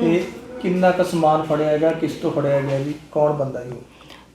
ਤੇ ਕਿੰਨਾ ਕੁ ਸਮਾਨ ਫੜਿਆ ਗਿਆ ਕਿਸ ਤੋਂ ਫੜਿਆ ਗਿਆ ਜੀ? ਕੌਣ ਬੰਦਾ ਜੀ? ਉਹ?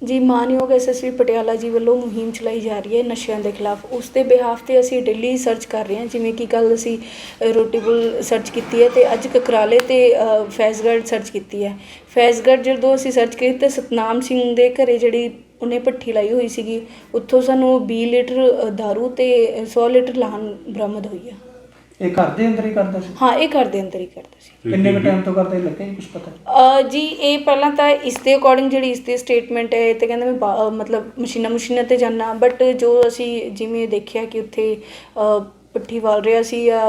ਜੀ ਮਾਨਯੋਗ ਐਸਐਸਪੀ ਪਟਿਆਲਾ ਜੀ ਵੱਲੋਂ ਮੁਹਿੰਮ ਚਲਾਈ ਜਾ ਰਹੀ ਹੈ ਨਸ਼ਿਆਂ ਦੇ ਖਿਲਾਫ। ਉਸ ਦੇ ਬਿਹਾਫ ਤੇ ਅਸੀਂ ਡੇਲੀ ਸਰਚ ਕਰ ਰਹੇ ਹਾਂ ਜਿਵੇਂ ਕਿ ਕੱਲ ਅਸੀਂ ਅ, ਰੋਟੀਬੁਲ ਸਰਚ ਕੀਤੀ ਹੈ ਤੇ ਅੱਜ ਕਕਰਾਲੇ ਤੇ ਅ, ਫੈਜ਼ਗੜ੍ਹ ਸਰਚ ਕੀਤੀ ਹੈ। ਫੈਜ਼ਗੜ੍ਹ ਜਦੋਂ ਅਸੀਂ ਸਰਚ ਕੀਤੀ ਤੇ ਸਤਨਾਮ ਸਿੰਘ ਦੇ ਘਰੇ ਜਿਹੜੀ ਉਹਨੇ ਭੱਠੀ ਲਾਈ ਹੋਈ ਸੀਗੀ ਉੱਥੋਂ ਸਾਨੂੰ 20 ਲੀਟਰ ਅ, ਦਾਰੂ ਤੇ 100 ਲੀਟਰ ਲਾਹਨ ਬਰਾਮਦ ਹੋਈ ਆ। ਇਹ ਘਰ ਦੇ ਅੰਦਰ ਹੀ ਕਰਦਾ ਸੀ? ਹਾਂ ਇਹ ਘਰ ਦੇ ਅੰਦਰ ਹੀ ਕਰਦਾ ਸੀ। ਕਿੰਨੇ ਕੁ ਟਾਈਮ ਤੋਂ ਕਰਦਾ ਇਹ ਲੱਗਿਆ ਜੀ ਕੁਝ ਪਤਾ? ਅ, ਜੀ ਇਹ ਪਹਿਲਾਂ ਤਾਂ ਇਸ ਦੇ ਅਕੋਰਡਿੰਗ ਜਿਹੜੀ ਇਸ ਦੀ ਸਟੇਟਮੈਂਟ ਹੈ ਇਹ ਤੇ ਕਹਿੰਦੇ ਮੈਂ ਬਾ- ਅ, ਮਤਲਬ ਮਸ਼ੀਨਾਂ ਮਸ਼ੀਨਾਂ ਤੇ ਜਾਣਾ ਬਟ ਜੋ ਅਸੀਂ ਜਿਵੇਂ ਦੇਖਿਆ ਕਿ ਉੱਥੇ ਅ, ਭੱਠੀ ਵਾਲ ਰਿਹਾ ਸੀ ਜਾਂ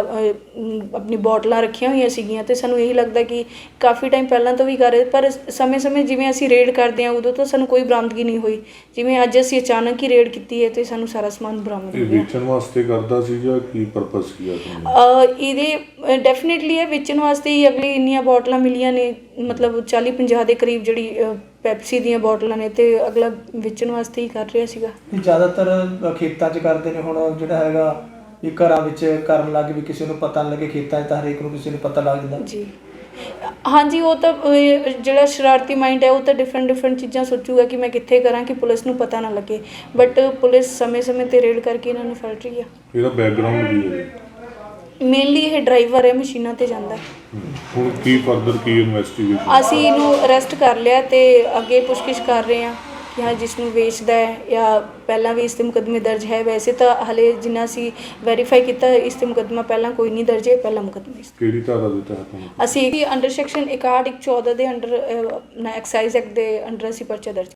ਆਪਣੀ ਬੋਟਲਾਂ ਰੱਖੀਆਂ ਹੋਈਆਂ ਸੀਗੀਆਂ ਤੇ ਸਾਨੂੰ ਇਹੀ ਲੱਗਦਾ ਕਿ ਕਾਫੀ ਟਾਈਮ ਪਹਿਲਾਂ ਤੋਂ ਵੀ ਕਰ ਰਹੇ ਪਰ ਸਮੇਂ-ਸਮੇਂ ਜਿਵੇਂ ਅਸੀਂ ਰੇਡ ਕਰਦੇ ਹਾਂ ਉਦੋਂ ਤਾਂ ਸਾਨੂੰ ਕੋਈ ਬਰਾਮਦਗੀ ਨਹੀਂ ਹੋਈ। ਜਿਵੇਂ ਅੱਜ ਅਸੀਂ ਅਚਾਨਕ ਹੀ ਰੇਡ ਕੀਤੀ ਹੈ ਤੇ ਸਾਨੂੰ ਸਾਰਾ ਸਮਾਨ ਬਰਾਮਦ ਇਹ ਹੋ ਗਿਆ। ਵੇਚਣ ਵਾਸਤੇ ਕਰਦਾ ਸੀ ਜਾਂ ਕੀ ਪਰਪਸ ਕੀ ਆ ਤੁਹਾਨੂੰ ਅ, ਇਹਦੇ ਡੈਫੀਨਿਟਲੀ ਇਹ ਵੇਚਣ ਵਾਸਤੇ ਹੀ ਅਗਲੀ ਇੰਨੀਆਂ ਬੋਟਲਾਂ ਮਿਲੀਆਂ ਨੇ ਮਤਲਬ 40 50 ਦੇ ਕਰੀਬ ਜਿਹੜੀ ਪੈਪਸੀ ਦੀਆਂ ਬੋਟਲਾਂ ਨੇ ਤੇ ਅਗਲਾ ਵੇਚਣ ਵਾਸਤੇ ਹੀ ਕਰ ਰਿਹਾ ਸੀਗਾ। ਇਹ ਜ਼ਿਆਦਾਤਰ ਖੇਤਾਂ 'ਚ ਕਰਦੇ ਨੇ ਹੁਣ ਜਿਹੜਾ ਹੈਗਾ ਇਹ ਘਰਾਂ ਵਿੱਚ ਕਰਨ ਲੱਗ ਵੀ ਕਿਸੇ ਨੂੰ ਪਤਾ ਨਹੀਂ ਲੱਗੇ ਖੇਤਾਂ 'ਚ ਤਾਂ ਹਰੇਕ ਨੂੰ ਕਿਸੇ ਨੂੰ ਪਤਾ ਲੱਗ ਜਾਂਦਾ। ਜੀ। ਹਾਂਜੀ ਉਹ ਤਾਂ ਅਹ, ਜਿਹੜਾ ਸ਼ਰਾਰਤੀ ਮਾਈਂਡ ਹੈ ਉਹ ਤਾਂ ਡਿਫਰੈਂਟ ਡਿਫਰੈਂਟ ਚੀਜ਼ਾਂ ਸੋਚੂਗਾ ਕਿ ਮੈਂ ਕਿੱਥੇ ਕਰਾਂ ਕਿ ਪੁਲਿਸ ਨੂੰ ਪਤਾ ਨਾ ਲੱਗੇ। ਬਟ ਪੁਲਿਸ ਸਮੇਂ-ਸਮੇਂ ਤੇ ਰੇਡ ਕਰਕੇ ਇਹਨਾਂ ਨੂੰ ਫੜ ਰਹੀ ਆ। ਇਹਦਾ ਬੈਕਗ੍ਰਾਉਂਡ ਕੀ ਹੈ? ਮੇਨਲੀ ਇਹ ਡਰਾਈਵਰ ਹੈ ਮਸ਼ੀਨਾਂ ਤੇ ਜਾਂਦਾ। ਹੁਣ ਕੀ ਫਰਦਰ ਕੀ ਇਨਵੈਸਟੀਗੇਸ਼ਨ ਅਸੀਂ ਇਹਨੂੰ ਅਰੈਸਟ ਕਰ ਲਿਆ ਤੇ ਅੱਗੇ ਪੁੱਛਗਿੱਛ ਕਰ ਰਹੇ ਹਾਂ। ਹਾਂ ਜਿਸ ਨੂੰ ਵੇਚਦਾ ਹੈ ਜਾਂ ਪਹਿਲਾਂ ਵੀ ਇਸ ਤੇ ਮੁਕੱਦਮੇ ਦਰਜ ਹੈ ਵੈਸੇ ਤਾਂ ਹਲੇ ਜਿੰਨਾ ਅਸੀਂ ਵੈਰੀਫਾਈ ਕੀਤਾ ਇਸ ਤੇ ਮੁਕੱਦਮਾ ਪਹਿਲਾਂ ਕੋਈ ਨਹੀਂ ਦਰਜ ਹੈ ਪਹਿਲਾ ਮੁਕੱਦਮਾ ਇਸ ਕਿਹੜੀ ਧਾਰਾ ਦੇ ਤਹਿਤ ਹੁਣ ਅਸੀਂ ਅੰਡਰ ਸੈਕਸ਼ਨ 61 ਇੱਕ 14 ਦੇ ਅੰਡਰ ਐਕਸਾਈਜ਼ ਐਕਟ ਦੇ ਅੰਡਰ ਅਸੀਂ ਪਰਚਾ ਦਰਜ